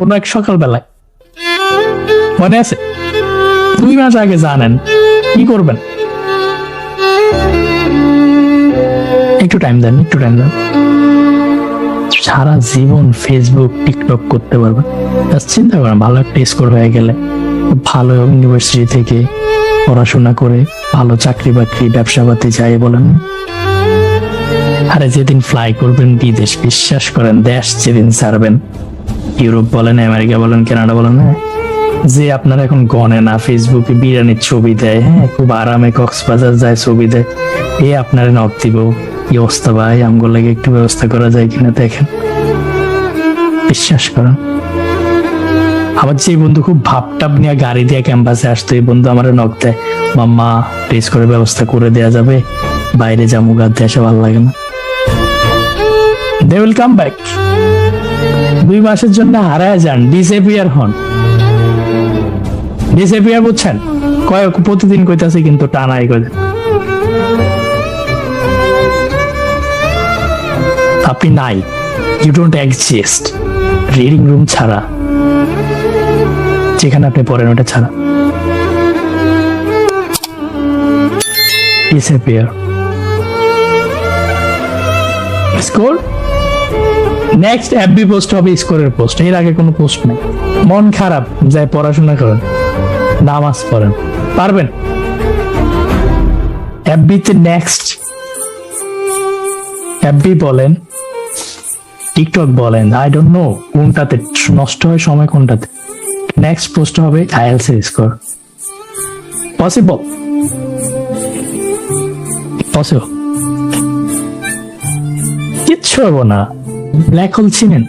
কোনো এক সকালবেলায়। মনে আছে? দুই মাস আগে জানেন, কি করবেন? একটু টাইম দেন, একটু টাইম দেন। সারা জীবন ফেসবুক টিকটক করতে পারবেন। চিন্তা করেন, ভালো একটা স্কোর হয়ে গেলে, ভালো ইউনিভার্সিটি থেকে পড়াশোনা করে ভালো চাকরি বাকরি, ব্যবসা পাতি যাই বলেন। আরে যেদিন ফ্লাই করবেন বিদেশ, বিশ্বাস করেন, দেশ যেদিন ছাড়বেন ইউরোপ বলেন, আমেরিকা বলেন, কানাডা বলেন হ্যাঁ? যে আপনারা এখন গনে না, ফেসবুকে বিরিয়ানির ছবি দেয় হ্যাঁ? খুব আরামে কক্সবাজার যায় ছবি দেয়। এ আপনার নক দিব। কি অবস্থা ভাই? আমগুলো লাগে একটু ব্যবস্থা করা যায় কিনা দেখেন। বিশ্বাস করেন। আমার যে বন্ধু খুব ভাবটাপ নিয়ে গাড়ি দিয়ে ক্যাম্পাসে আসতো, এই বন্ধু আমার নক দেয়। মাম্মা প্রেস করে ব্যবস্থা করে দেয়া যাবে। বাইরে যাব গা দেশে ভালো লাগে না। They will come back. দুই মাসের জন্য হারায় যান ডিসেপিয়ার হন। ডিসেপিয়ার বুঝছেন? কয়েক প্রতিদিন কইতাছে কিন্তু টানাই কই আপনি নাই you don't exist reading room ছাড়া। যেখানে আপনি পড়েন ওটা ছাড়া। Disappear score next FB post হবে স্কোরের পোস্ট এর আগে কোনো পোস্ট নেই। মন খারাপ যায় পড়াশোনা করেন, নামাজ পড়েন। পারবেন? এফবিতে নেক্সট এফবি বলেন টিকটক বলেন আই ডোন্ট নো কোনটাতে নষ্ট হয়, সময় কোনটাতে। নেক্সট পোস্ট হবে আইএলস এর স্কোর পসিবল পসিবল কিচ্ছু হব না। ব্ল্যাক হোল চিনেন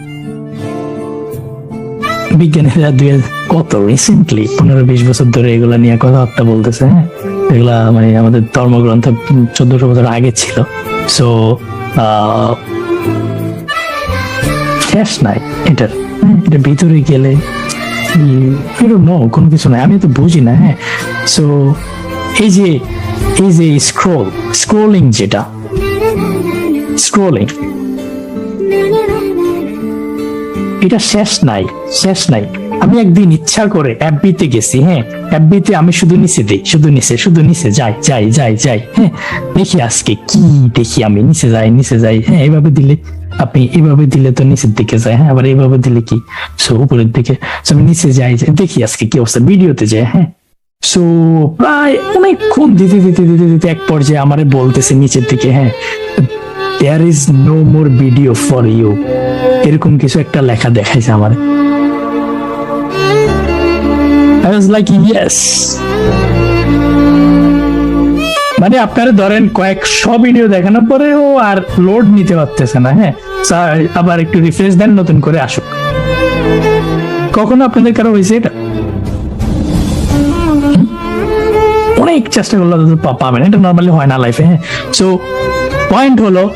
বিজ্ঞানীরা দুই হাজার কত রিসেন্টলি পনেরো বিশ বছর ধরে নিয়ে কথাবার্তা বলতেছে হ্যাঁ? এগুলা মানে আমাদের ধর্মগ্রন্থ চোদ্দশো বছর আগে ছিল। সো শেষ নাই এটার হ্যাঁ, এটা ভিতরে গেলে কোনো কিছু নাই। আমি তো বুঝি না হ্যাঁ? সো এই যে এই যে স্ক্রোল স্ক্রোলিং যেটা স্ক্রোলিং এটা শেষ নাই শেষ নাই। আমি একদিন ইচ্ছা করে অ্যাপবিতে গেছি হ্যাঁ। অ্যাপবিতে আমি শুধু নিচে দিই শুধু নিচে শুধু নিচে যাই যাই যাই যাই হ্যাঁ। দেখি আজকে কি দেখি আমি নিচে যাই নিচে যাই হ্যাঁ এইভাবে দিলে আপনি এইভাবে দিলে তো নিচের দিকে যায় হ্যাঁ আবার এইভাবে দিলে কি? সো উপরের দিকে। আমি নিচে যাই, দেখি আজকে কি অবস্থা ভিডিওতে যাই হ্যাঁ। সো প্রায় অনেকক্ষণ দিতে দিতে দিতে দিতে এক পর্যায়ে আমারে বলতেছে নিচের দিকে হ্যাঁ। There is no more video for you এরকম কিছু একটা লেখা দেখাইছে আমার। মানে আপনারা ধরেন কয়েকশো ভিডিও দেখানোর পরেও আর লোড নিতে পারতেছে না হ্যাঁ? আবার একটু রিফ্রেশ দেন, নতুন করে আসুক। কখনো আপনাদের কারও হয়েছে এটা? অনেক চেষ্টা করলে পাবেন। এটা নর্মালি হয় না লাইফে হ্যাঁ? সো পয়েন্ট হলো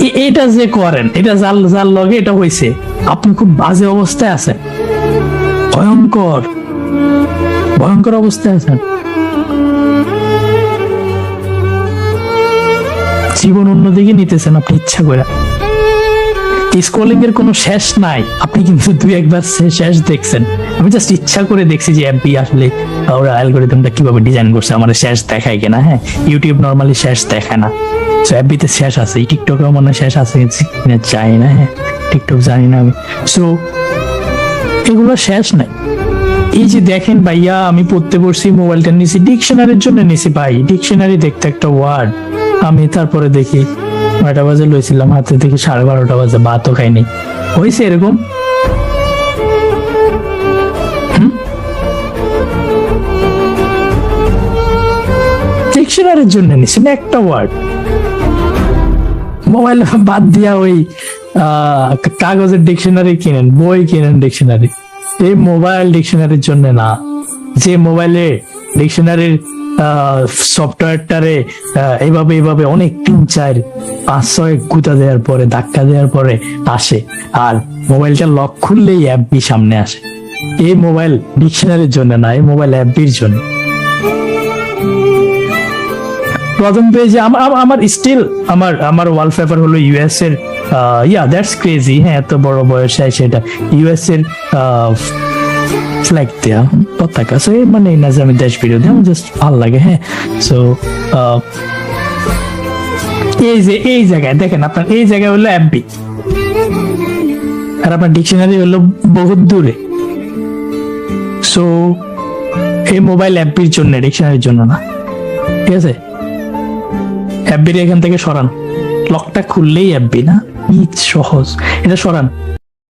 এটা যে করেন, এটা যার যার লগে এটা হয়েছে আপনি খুব বাজে অবস্থায় আছেন। ভয়ঙ্কর। ভয়ঙ্কর অবস্থায় আছেন। জীবন অন্যদিকে নিতেছেন আপনি, ইচ্ছা করে। স্ক্রলিং এর কোনো শেষ নাই। আপনি কিন্তু দুই একবার শেষ দেখছেন। আমি জাস্ট ইচ্ছা করে দেখছি যে আসলে ওরা অ্যালগোরিদমটা কীভাবে ডিজাইন করছে শেষ দেখায় কিনা হ্যাঁ? ইউটিউব নর্মালি শেষ দেখায় না। সো শেষ আছে টিকটকেও মনে শেষ আছে কিনা জানি না হ্যাঁ? টিকটক জানি না আমি। সো এগুলো শেষ নাই। এই যে দেখেন ভাইয়া, আমি পড়তে বসছি মোবাইলটা নিছি ডিকশনারির জন্য নিছি ভাই। ডিকশনারি দেখতে একটা ওয়ার্ড আমি তারপরে দেখি নয়টা বাজে লইছিলাম, হাতে দেখি সাড়ে বারোটা বাজে, ভাতও খাইনি। হয়েছে এরকম? ডিকশনারির জন্য একটা ওয়ার্ড মোবাইল বাদ দিয়া ওই কাগজের ডিকশনারি কিনেন, বই কিনেন ডিকশনারি। এই মোবাইল ডিকশনারির জন্য না, যে মোবাইলে ডিকশনারির সফটওয়্যারটারে এইভাবে এইভাবে অনেক তিন, চার, পাঁচ, ছয় গুতা দেওয়ার পরে, ধাক্কা দেওয়ার পরে আসে। আর মোবাইলটা লক খুললেই অ্যাপবি সামনে আসে। এই মোবাইল ডিকশনারির জন্য না, এই মোবাইল অ্যাপবির জন্য। প্রথম পেজে আমার আমার স্টিল আমার আমার ওয়ালপেপার হলো ইউএস এর ইয়া দ্যাটস ক্রেজি হ্যাঁ এত বড় বয়সে সেটা ইউএস এর পতাকা সো মানে না যে আমি দেশ বিরোধী আমার জাস্ট লাগে হ্যাঁ সো এই যে এই জায়গায় দেখেন আপনার এই জায়গায় হলো এমপি আর আপনার ডিকশনারি হলো বহুত দূরে সো এই মোবাইল অ্যাপটির জন্য ডিকশনারির জন্য না ঠিক আছে অ্যাপবির এখান থেকে সরান লকটা খুললেই অ্যাপবি না কি সহজ এটা সরান